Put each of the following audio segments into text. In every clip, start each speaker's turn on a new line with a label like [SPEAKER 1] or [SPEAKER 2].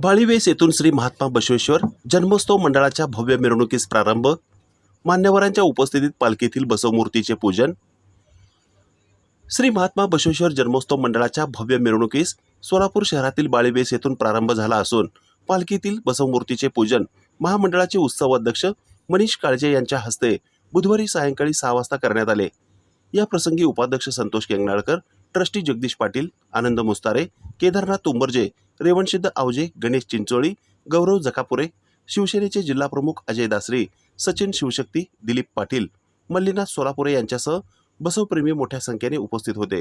[SPEAKER 1] बाळीवेस येथून श्री महात्मा बसवेश्वर जन्मोत्सव मंडळाच्या भव्य मिरवणुकीस प्रारंभ मान्यवरांच्या उपस्थितीत पालखीतील बसवमूर्तीचे पूजन. श्री महात्मा बसवेश्वर जन्मोत्सव मंडळाच्या भव्य मिरवणुकीस सोलापूर शहरातील बाळीवेस येथून प्रारंभ झाला असून पालखीतील बसवमूर्तीचे पूजन महामंडळाचे उत्सव अध्यक्ष मनीष काळजे यांच्या हस्ते बुधवारी सायंकाळी सहा वाजता करण्यात आले. या प्रसंगी उपाध्यक्ष संतोष केंगणाळकर ट्रस्टी जगदीश पाटील आनंद मुस्तारे केदारनाथ तुंबर्जे रेवणसिद्ध आवजे गणेश चिंचोळी गौरव जकापुरे शिवसेनेचे जिल्हाप्रमुख अजय दासरी सचिन शिवशक्ती दिलीप पाटील मल्लीनाथ सोलापुरे यांच्यासह बसवप्रेमी मोठ्या संख्येने उपस्थित होते.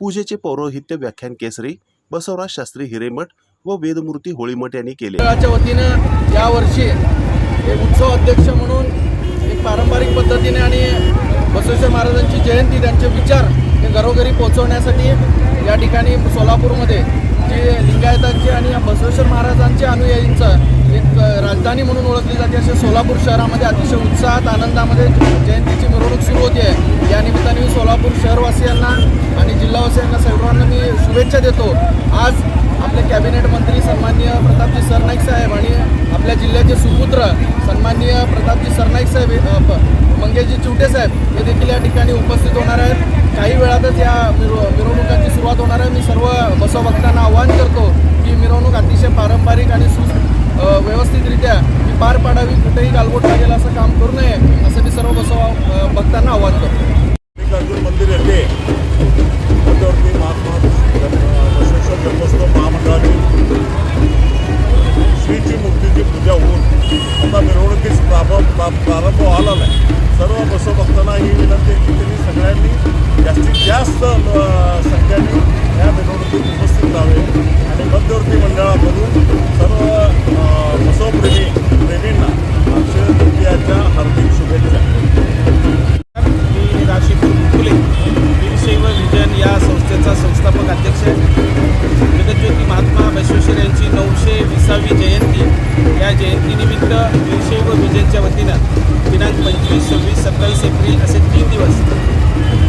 [SPEAKER 1] पूजेचे पौरोहित्य व्याख्यान केसरी बसवराज शास्त्री हिरेमठ व वेदमूर्ती होळीमठ यांनी केले.
[SPEAKER 2] वतीनं यावर्षी एक उत्सव अध्यक्ष म्हणून एक पारंपरिक पद्धतीने आणि बसवेश्वर महाराजांची जयंती त्यांचे विचार हे घरोघरी पोहोचवण्यासाठी या ठिकाणी सोलापूरमध्ये जी लिंगायतांची आणि या बसवेश्वर महाराजांच्या अनुयायींचं एक राजधानी म्हणून ओळखली जाते असे सोलापूर शहरामध्ये अतिशय उत्साहात आनंदामध्ये जयंतीची मिरवणूक सुरू होती. आहे या निमित्ताने मी सोलापूर शहरवासियांना आणि जिल्हावासियांना सर्वांना मी शुभेच्छा देतो. आज आपले कॅबिनेट मंत्री सन्माननीय प्रतापजी सरनाईक साहेब आणि आपल्या जिल्ह्याचे सुपुत्र सन्माननीय प्रतापजी सरनाईक साहेब प- मंगेशजी चिवटे साहेब हे देखील या ठिकाणी उपस्थित होणार आहेत. काही वेळातच या मिरव मिरवणुकांची सुरुवात होणार आहे. मी सर्व बसवभक्तांना आवाहन करतो की मिरवणूक अतिशय पारंपरिक आणि सु व्यवस्थितरित्या ही पार पाडावी कुठेही गालबोट लागेल असं काम करू नये असं मी सर्व बसव अ, भक्तांना आवाहन करतो.
[SPEAKER 3] मल्लिकार्जुन मंदिर येथे मध्यवर्ती महात्मा बसवेश्वर जन्मोत्सव महामंडळाची श्रीची मूर्तीची पूजा होऊन आता मिरवणुकीस प्रारंभ प्रा- प्रारंभ व्हायला नाही सर्व बसवभक्तांना ही विनंती
[SPEAKER 4] संस्थापक अध्यक्ष आहे जगज्योती महात्मा बसवेश्वर यांची नऊशे विसावी जयंती. या जयंतीनिमित्त वीरशैव विजयच्या वतीनं दिनांक पंचवीस सव्वीस सत्तावीस एप्रिल असे तीन दिवस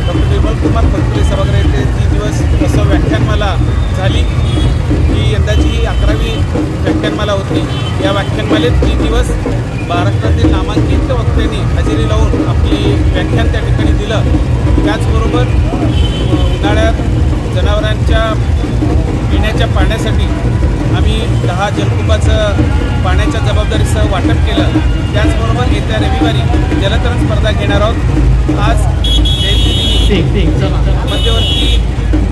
[SPEAKER 4] डॉक्टर निर्मल कुमार फडकुले सभागृह येथे तीन दिवस असं व्याख्यानमाला झाली. ही यंदाची ही अकरावी व्याख्यानमाला होती. या व्याख्यानमालेत तीन दिवस महाराष्ट्रातील नामांकित वक्त्यांनी हजेरी लावून आपली व्याख्यान त्या पाण्यासाठी आम्ही दहा जलकुंभाचं पाण्याच्या जबाबदारीसह वाटप केलं. त्याचबरोबर येत्या रविवारी जलतरण स्पर्धा घेणार आहोत. आज मध्यवर्ती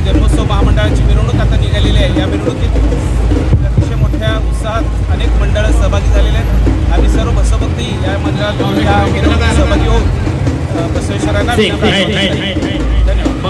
[SPEAKER 4] जन्मोत्सव महामंडळाची मिरवणूक आता निघालेली आहे. या मिरवणुकीत अतिशय मोठ्या उत्साहात अनेक मंडळं सहभागी झालेले आहेत. आम्ही सर्व बसभक्ती या मंडळात या मिरवणुकीत सहभागी होऊन बसवेश्वरांना. धन्यवाद.